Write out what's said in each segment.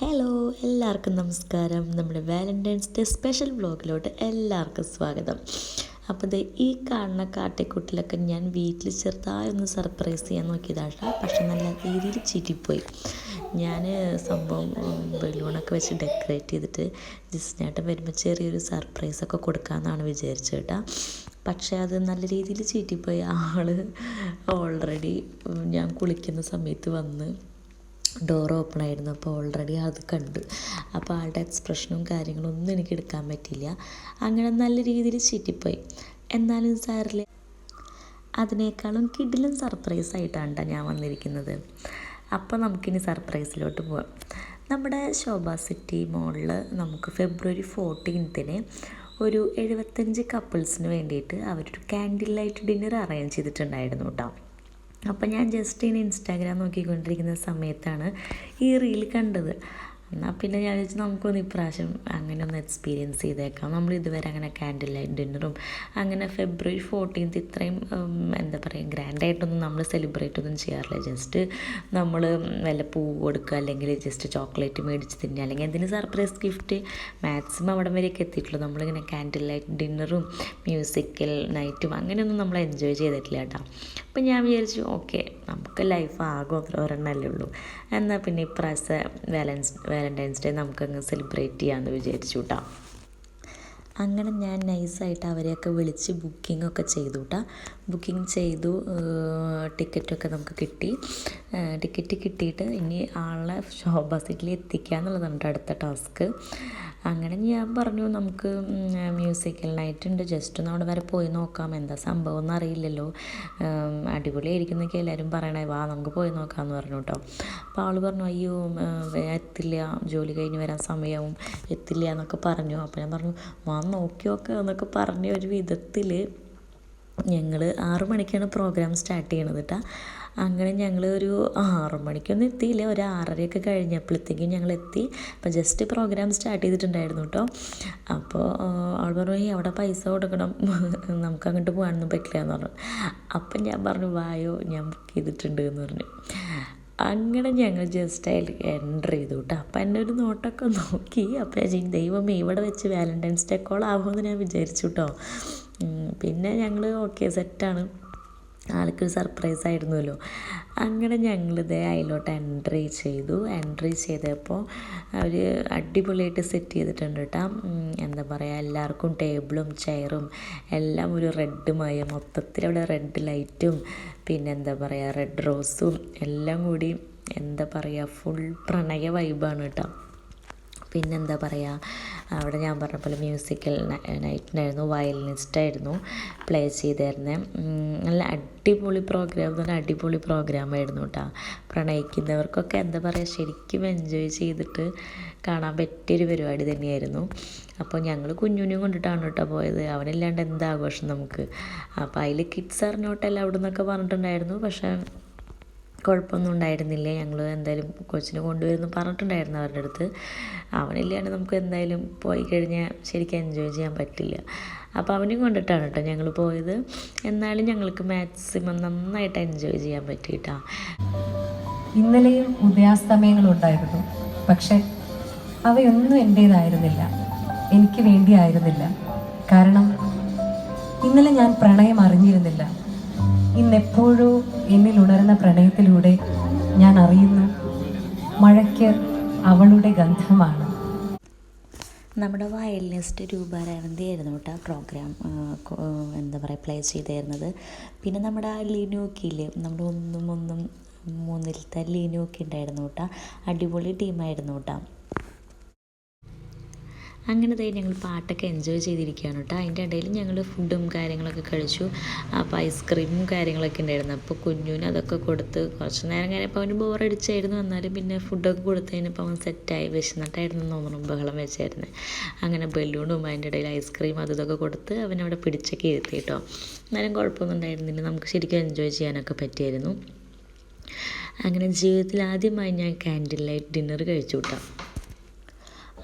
Hello എല്ലാവർക്കും നമസ്കാരം. നമ്മുടെ വാലന്റൈൻസ് ഡേ സ്പെഷ്യൽ വ്ലോഗിലോട്ട് എല്ലാവർക്കും സ്വാഗതം. അപ്പോൾ ദേ ഈ കാണുന്ന കാട്ടിക്കൂട്ടിലൊക്കെ ഞാൻ വീട്ടിൽ ചെറുതായി ഒന്ന് സർപ്രൈസ് ചെയ്യാൻ നോക്കിയതാണ് പക്ഷെ നല്ല രീതിയിൽ ചീറ്റിപ്പോയി ഞാൻ സംഭവം ബലൂണൊക്കെ വെച്ച് ഡെക്കറേറ്റ് ചെയ്തിട്ട് ജിസ്നായിട്ട് വരുമ്പോൾ ചെറിയൊരു സർപ്രൈസൊക്കെ കൊടുക്കാമെന്നാണ് വിചാരിച്ചത് കേട്ടോ പക്ഷേ അത് നല്ല രീതിയിൽ ചീറ്റിപ്പോയി ആൾ ഓൾറെഡി ഞാൻ കുളിക്കുന്ന സമയത്ത് വന്ന് ഡോർ ഓപ്പൺ ആയിരുന്നു. അപ്പോൾ ഓൾറെഡി അത് കണ്ടു. അപ്പോൾ ആളുടെ എക്സ്പ്രഷനും കാര്യങ്ങളും ഒന്നും എനിക്ക് എടുക്കാൻ പറ്റില്ല അങ്ങനെ നല്ല രീതിയിൽ ചീറ്റിപ്പോയി. എന്നാലും സാറിൽ അതിനേക്കാളും കിഡിലും സർപ്രൈസ് ആയിട്ടാണ് ഞാൻ വന്നിരിക്കുന്നത്. അപ്പോൾ നമുക്കിനി സർപ്രൈസിലോട്ട് പോവാം. നമ്മുടെ ശോഭ സിറ്റി മോളിൽ നമുക്ക് ഫെബ്രുവരി ഫോർട്ടീൻത്തിന് ഒരു എഴുപത്തഞ്ച് കപ്പിൾസിന് വേണ്ടിയിട്ട് അവരൊരു ക്യാൻഡിൽ ലൈറ്റ് ഡിന്നർ അറേഞ്ച് ചെയ്തിട്ടുണ്ടായിരുന്നു കേട്ടോ അപ്പം ഞാൻ ജസ്റ്റ് ഇനി ഇൻസ്റ്റാഗ്രാം നോക്കിക്കൊണ്ടിരിക്കുന്ന സമയത്താണ് ഈ റീൽ കണ്ടത്. എന്നാൽ പിന്നെ ഞാൻ വിചാരിച്ചു നമുക്കൊന്ന് ഇപ്രാവശ്യം അങ്ങനെ ഒന്ന് എക്സ്പീരിയൻസ് ചെയ്തേക്കാം. നമ്മൾ ഇതുവരെ അങ്ങനെ ക്യാൻഡിൽ ലൈറ്റ് ഡിന്നറും അങ്ങനെ ഫെബ്രുവരി ഫോർട്ടീൻത്ത് ഇത്രയും എന്താ പറയുക ഗ്രാൻഡായിട്ടൊന്നും നമ്മൾ സെലിബ്രേറ്റ് ഒന്നും ചെയ്യാറില്ല. ജസ്റ്റ് നമ്മൾ വല്ല പൂ കൊടുക്കുക അല്ലെങ്കിൽ ജസ്റ്റ് ചോക്ലേറ്റ് മേടിച്ച് തിന്നുക അല്ലെങ്കിൽ എന്തിനും സർപ്രൈസ് ഗിഫ്റ്റ് മാക്സിമം അവിടെ വരെയൊക്കെ എത്തിയിട്ടുള്ളൂ. നമ്മളിങ്ങനെ ക്യാൻഡിൽ ലൈറ്റ് ഡിന്നറും മ്യൂസിക്കൽ നൈറ്റും അങ്ങനെയൊന്നും നമ്മൾ എൻജോയ് ചെയ്തിട്ടില്ല കേട്ടോ. അപ്പം ഞാൻ വിചാരിച്ചു ഓക്കെ നമുക്ക് ലൈഫ് ആകും ഒരെണ്ണമല്ലേ ഉള്ളൂ. എന്നാൽ പിന്നെ ഇപ്രാവശ്യം വാലൻസ് വാലന്റൈൻസ് ഡേ നമുക്കങ്ങ് സെലിബ്രേറ്റ് ചെയ്യാമെന്ന് വിചാരിച്ചു കേട്ടോ അങ്ങനെ ഞാൻ നൈസായിട്ട് അവരെയൊക്കെ വിളിച്ച് ബുക്കിങ്ങൊക്കെ ചെയ്തു കേട്ടോ ബുക്കിംഗ് ചെയ്തു ടിക്കറ്റൊക്കെ നമുക്ക് കിട്ടി. ടിക്കറ്റ് കിട്ടിയിട്ട് ഇനി ആളെ ഷോ സീറ്റിൽ എത്തിക്കുക എന്നുള്ളതാണ് അടുത്ത ടാസ്ക്. അങ്ങനെ ഞാൻ പറഞ്ഞു നമുക്ക് മ്യൂസിക്കൽ നൈറ്റ് ഉണ്ട് ജസ്റ്റ് ഒന്ന് അവിടെ വരെ പോയി നോക്കാം. എന്താ സംഭവം എന്ന് അറിയില്ലല്ലോ. അടിപൊളിയായിരിക്കും എന്നൊക്കെ എല്ലാവരും പറയണേ. വാ നമുക്ക് പോയി നോക്കാമെന്ന് പറഞ്ഞു കേട്ടോ അപ്പോൾ ആൾ പറഞ്ഞു അയ്യോ എത്തില്ല. ജോലി കഴിഞ്ഞ് വരാൻ സമയവും. എത്തില്ല എന്നൊക്കെ പറഞ്ഞു. അപ്പോൾ ഞാൻ പറഞ്ഞു വാ നോക്കി നോക്കുക എന്നൊക്കെ പറഞ്ഞ ഒരു വിധത്തിൽ ഞങ്ങൾ ആറ് മണിക്കാണ് പ്രോഗ്രാം സ്റ്റാർട്ട് ചെയ്യണത് കേട്ടോ അങ്ങനെ ഞങ്ങൾ ഒരു ആറ് മണിക്കൊന്നും എത്തിയില്ല. ഒരു ആറരയൊക്കെ കഴിഞ്ഞപ്പോഴത്തേക്കും ഞങ്ങൾ എത്തി. അപ്പോൾ ജസ്റ്റ് പ്രോഗ്രാം സ്റ്റാർട്ട് ചെയ്തിട്ടുണ്ടായിരുന്നു കേട്ടോ അപ്പോൾ അവൾ പറഞ്ഞു ഈ അവിടെ പൈസ കൊടുക്കണം. നമുക്ക് അങ്ങോട്ട് പോകാനൊന്നും പറ്റില്ല എന്ന് പറഞ്ഞു. അപ്പം ഞാൻ പറഞ്ഞു വായോ ഞാൻ ബുക്ക് ചെയ്തിട്ടുണ്ട് എന്ന് പറഞ്ഞു. അങ്ങനെ ഞങ്ങൾ ജസ്റ്റ് അതിൽ എന്റർ ചെയ്തു കേട്ടോ അപ്പം എന്നെ ഒരു നോട്ടൊക്കെ നോക്കി. അപ്പോൾ ഞാൻ ചെയ്യും ദൈവമേ ഇവിടെ വെച്ച് വാലന്റൈൻസ് ഡേ കോൾ ആവുമെന്ന് ഞാൻ വിചാരിച്ചു കേട്ടോ പിന്നെ ഞങ്ങൾ ഓക്കെ സെറ്റാണ് ആൾക്കൊരു സർപ്രൈസ് ആയിരുന്നല്ലോ അങ്ങനെ ഞങ്ങളിത് അതിലോട്ട് എൻട്രി ചെയ്തു. എൻട്രി ചെയ്തപ്പോൾ അവർ അടിപൊളിയായിട്ട് സെറ്റ് ചെയ്തിട്ടുണ്ട് കേട്ടോ എന്താ പറയുക എല്ലാവർക്കും ടേബിളും ചെയറും എല്ലാം ഒരു റെഡ് മയ മൊത്തത്തിൽ അവിടെ റെഡ് ലൈറ്റും പിന്നെ എന്താ പറയുക റെഡ് റോസും എല്ലാം കൂടി എന്താ പറയുക ഫുൾ പ്രണയ വൈബാണ് കേട്ടോ പിന്നെന്താ പറയുക അവിടെ ഞാൻ പറഞ്ഞ പോലെ മ്യൂസിക്കൽ നൈറ്റിനായിരുന്നു വയലിനിസ്റ്റായിരുന്നു പ്ലേ ചെയ്തിരുന്നത് നല്ല അടിപൊളി പ്രോഗ്രാം എന്ന് പറഞ്ഞാൽ അടിപൊളി പ്രോഗ്രാമായിരുന്നു കേട്ടോ പ്രണയിക്കുന്നവർക്കൊക്കെ എന്താ പറയുക ശരിക്കും എൻജോയ് ചെയ്തിട്ട് കാണാൻ പറ്റിയൊരു പരിപാടി തന്നെയായിരുന്നു. അപ്പോൾ ഞങ്ങൾ കുഞ്ഞുനെയും കൊണ്ടിട്ടാണ് കേട്ടോ പോയത്. അവനില്ലാണ്ട് എന്താഘോഷം നമുക്ക്? അപ്പോൾ അതിൽ കിഡ്സ് അറിഞ്ഞോട്ടല്ല അവിടെ നിന്നൊക്കെ പറഞ്ഞിട്ടുണ്ടായിരുന്നു. പക്ഷേ കുഴപ്പമൊന്നും ഉണ്ടായിരുന്നില്ല. ഞങ്ങൾ എന്തായാലും കൊച്ചിനെ കൊണ്ടുവരുന്നു പറഞ്ഞിട്ടുണ്ടായിരുന്നു അവരുടെ അടുത്ത്. അവനില്ലാണ്ട് നമുക്ക് എന്തായാലും പോയി കഴിഞ്ഞാൽ ശരിക്കും എൻജോയ് ചെയ്യാൻ പറ്റില്ല. അപ്പോൾ അവനെയും കൊണ്ടിട്ടാണ് കേട്ടോ ഞങ്ങൾ പോയത്. എന്നാലും ഞങ്ങൾക്ക് മാക്സിമം നന്നായിട്ട് എൻജോയ് ചെയ്യാൻ പറ്റിയിട്ടാ. ഇന്നലെയും ഉദയാസ്തമയങ്ങളുണ്ടായിരുന്നു പക്ഷെ അവയൊന്നും എന്റേതായിരുന്നില്ല എനിക്ക് വേണ്ടിയായിരുന്നില്ല. കാരണം ഇന്നലെ ഞാൻ പ്രണയം അറിഞ്ഞിരുന്നില്ല. ഇന്നെപ്പോഴോ എന്നിൽ ഉണർന്ന പ്രണയത്തിലൂടെ ഞാൻ അറിയുന്നു മഴയ്ക്ക് അവളുടെ ഗന്ധമാണ്. നമ്മുടെ വയലിനിസ്റ്റ് രൂപാരാനന്ദിയായിരുന്നു കേട്ടോ പ്രോഗ്രാം എന്താ പറയുക പ്ലേ ചെയ്തായിരുന്നത് പിന്നെ നമ്മുടെ ആ ലീനുവൊക്കെ നമ്മുടെ ഒന്നും ഒന്നും മൂന്നിലത്തെ ലിനൂക്ക് ഉണ്ടായിരുന്നു കേട്ടോ. അടിപൊളി ടീമായിരുന്നു കേട്ടോ. അങ്ങനെ തന്നെ ഞങ്ങൾ പാട്ടൊക്കെ എൻജോയ് ചെയ്തിരിക്കുകയാണ് കേട്ടോ. അതിന്റെ ഇടയിൽ ഞങ്ങൾ ഫുഡും കാര്യങ്ങളൊക്കെ കഴിച്ചു. അപ്പോൾ ഐസ്ക്രീമും കാര്യങ്ങളൊക്കെ ഉണ്ടായിരുന്നു. അപ്പോൾ കുഞ്ഞുവിന് അതൊക്കെ കൊടുത്ത് കുറച്ച് നേരം കഴിഞ്ഞപ്പോൾ അവന് ബോറടിച്ചായിരുന്നു എന്നാലും പിന്നെ ഫുഡൊക്കെ കൊടുത്തതിനിപ്പോൾ അവൻ സെറ്റായി വിശന്നിട്ടായിരുന്നു തോന്നുന്നു ബഹളം വെച്ചായിരുന്നു അങ്ങനെ ബലൂണും അതിന്റെ ഇടയിൽ ഐസ്ക്രീം അത് ഇതൊക്കെ കൊടുത്ത് അവനവിടെ പിടിച്ചൊക്കെ ഇരുത്തി കേട്ടോ. എന്നാലും കുഴപ്പമൊന്നും ഉണ്ടായിരുന്നില്ല. നമുക്ക് ശരിക്കും എൻജോയ് ചെയ്യാനൊക്കെ പറ്റിയായിരുന്നു. അങ്ങനെ ജീവിതത്തിൽ ആദ്യമായി ഞാൻ ക്യാൻഡിൽ ലൈറ്റ് ഡിന്നർ കഴിച്ചു കേട്ടോ.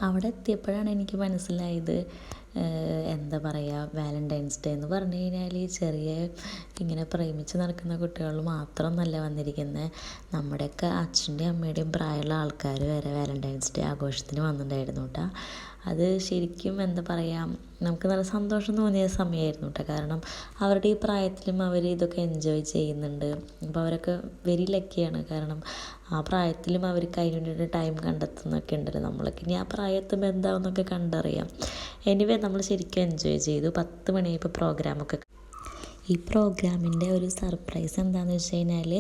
അവിടെ എത്തിയപ്പോഴാണ് എനിക്ക് മനസ്സിലായത് എന്താ പറയുക വാലന്റൈൻസ് ഡേ എന്ന് പറഞ്ഞു കഴിഞ്ഞാൽ ഈ ചെറിയ ഇങ്ങനെ പ്രേമിച്ച് നടക്കുന്ന കുട്ടികൾ മാത്രമൊന്നല്ല വന്നിരിക്കുന്നത് നമ്മുടെയൊക്കെ അച്ഛന്റെയും അമ്മയുടെയും പ്രായമുള്ള ആൾക്കാർ വരെ വാലന്റൈൻസ് ഡേ ആഘോഷത്തിന് വന്നിട്ടുണ്ടായിരുന്നു കേട്ടോ അത് ശരിക്കും എന്താ പറയുക നമുക്ക് നല്ല സന്തോഷം തോന്നിയ സമയമായിരുന്നു കേട്ടോ കാരണം അവരുടെ ഈ പ്രായത്തിലും അവർ ഇതൊക്കെ എൻജോയ് ചെയ്യുന്നുണ്ട്. അപ്പോൾ അവരൊക്കെ വെരി ലക്കിയാണ് കാരണം ആ പ്രായത്തിലും അവർക്ക് അതിന് വേണ്ടിയിട്ട് ടൈം കണ്ടെത്തുന്നൊക്കെ ഉണ്ടല്ലോ നമ്മളൊക്കെ ഇനി ആ പ്രായത്തുമ്പോൾ എന്താണെന്നൊക്കെ കണ്ടറിയാം. എനിവേ നമ്മൾ ശരിക്കും എൻജോയ് ചെയ്തു. പത്ത് മണിയായപ്പോൾ പ്രോഗ്രാമൊക്കെ ഈ പ്രോഗ്രാമിന്റെ ഒരു സർപ്രൈസ് എന്താണെന്ന് വെച്ച് കഴിഞ്ഞാൽ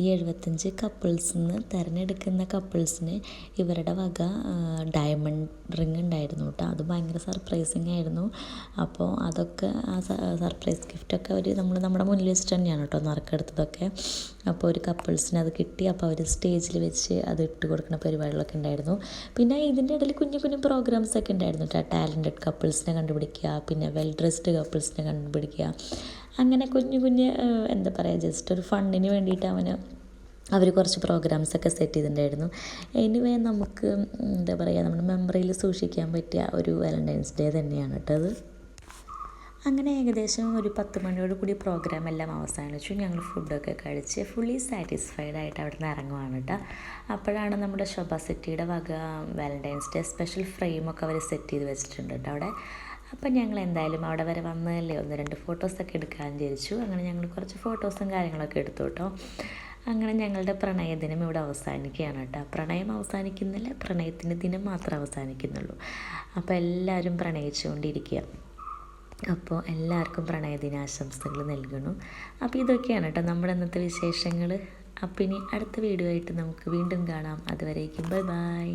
ഈ എഴുപത്തഞ്ച് കപ്പിൾസിന്ന് തിരഞ്ഞെടുക്കുന്ന കപ്പിൾസിന് ഇവരുടെ വക ഡയമണ്ട് റിങ് ഉണ്ടായിരുന്നു കേട്ടോ അത് ഭയങ്കര സർപ്രൈസിങ് ആയിരുന്നു. അപ്പോൾ അതൊക്കെ ആ സർപ്രൈസ് ഗിഫ്റ്റൊക്കെ അവർ നമ്മൾ നമ്മുടെ മുന്നിൽ വെച്ചിട്ട് തന്നെയാണ് കേട്ടോ നറുക്കെടുത്തതൊക്കെ. അപ്പോൾ ഒരു കപ്പിൾസിന് അത് കിട്ടി. അപ്പോൾ അവർ സ്റ്റേജിൽ വെച്ച് അത് ഇട്ട് കൊടുക്കുന്ന പരിപാടികളൊക്കെ ഉണ്ടായിരുന്നു. പിന്നെ ഇതിന്റെ ഇടയിൽ കുഞ്ഞു കുഞ്ഞു പ്രോഗ്രാംസ് ഒക്കെ ഉണ്ടായിരുന്നു കേട്ടോ ടാലന്റഡ് കപ്പിൾസിനെ കണ്ടുപിടിക്കുക പിന്നെ വെൽ ഡ്രസ്ഡ് കപ്പിൾസിനെ കണ്ടുപിടിക്കുക. അങ്ങനെ കുഞ്ഞു കുഞ്ഞ് എന്താ പറയുക ജസ്റ്റ് ഒരു ഫണ്ടിന് വേണ്ടിയിട്ട് അവന് അവർ കുറച്ച് പ്രോഗ്രാംസൊക്കെ സെറ്റ് ചെയ്തിട്ടുണ്ടായിരുന്നു. എനിവേ നമുക്ക് എന്താ പറയുക നമ്മുടെ മെമ്മറിയിൽ സൂക്ഷിക്കാൻ പറ്റിയ ഒരു വാലന്റൈൻസ് ഡേ തന്നെയാണ് കേട്ടോ അത്. അങ്ങനെ ഏകദേശം ഒരു പത്ത് മണിയോട് കൂടി പ്രോഗ്രാം എല്ലാം അവസാനിച്ചു. ഞങ്ങൾ ഫുഡൊക്കെ കഴിച്ച് ഫുള്ളി സാറ്റിസ്ഫൈഡ് ആയിട്ട് അവിടെ നിന്ന് ഇറങ്ങുവാണ് കേട്ടോ അപ്പോഴാണ് നമ്മുടെ ശോഭ സിറ്റിയുടെ വക വാലന്റൈൻസ് ഡേ സ്പെഷ്യൽ ഫ്രെയിമൊക്കെ അവർ സെറ്റ് ചെയ്ത് വെച്ചിട്ടുണ്ട് കേട്ടോ അവിടെ. അപ്പം ഞങ്ങൾ എന്തായാലും അവിടെ വരെ വന്നതല്ലേ? ഒന്ന് രണ്ട് ഫോട്ടോസൊക്കെ എടുക്കാൻ വിചാരിച്ചു. അങ്ങനെ ഞങ്ങൾ കുറച്ച് ഫോട്ടോസും കാര്യങ്ങളൊക്കെ എടുത്തു കേട്ടോ. അങ്ങനെ ഞങ്ങളുടെ പ്രണയദിനം ഇവിടെ അവസാനിക്കുകയാണ് കേട്ടോ. പ്രണയം അവസാനിക്കുന്നില്ല പ്രണയത്തിന്റെ ദിനം മാത്രം അവസാനിക്കുന്നുള്ളൂ. അപ്പോൾ എല്ലാവരും പ്രണയിച്ചുകൊണ്ടിരിക്കുക. അപ്പോൾ എല്ലാവർക്കും പ്രണയദിനാശംസകൾ നൽകണം അപ്പോൾ ഇതൊക്കെയാണ് കേട്ടോ നമ്മുടെ ഇന്നത്തെ വിശേഷങ്ങൾ അപ്പം ഇനി അടുത്ത വീഡിയോ ആയിട്ട് നമുക്ക് വീണ്ടും കാണാം. അതുവരേക്കും ബൈ ബൈ.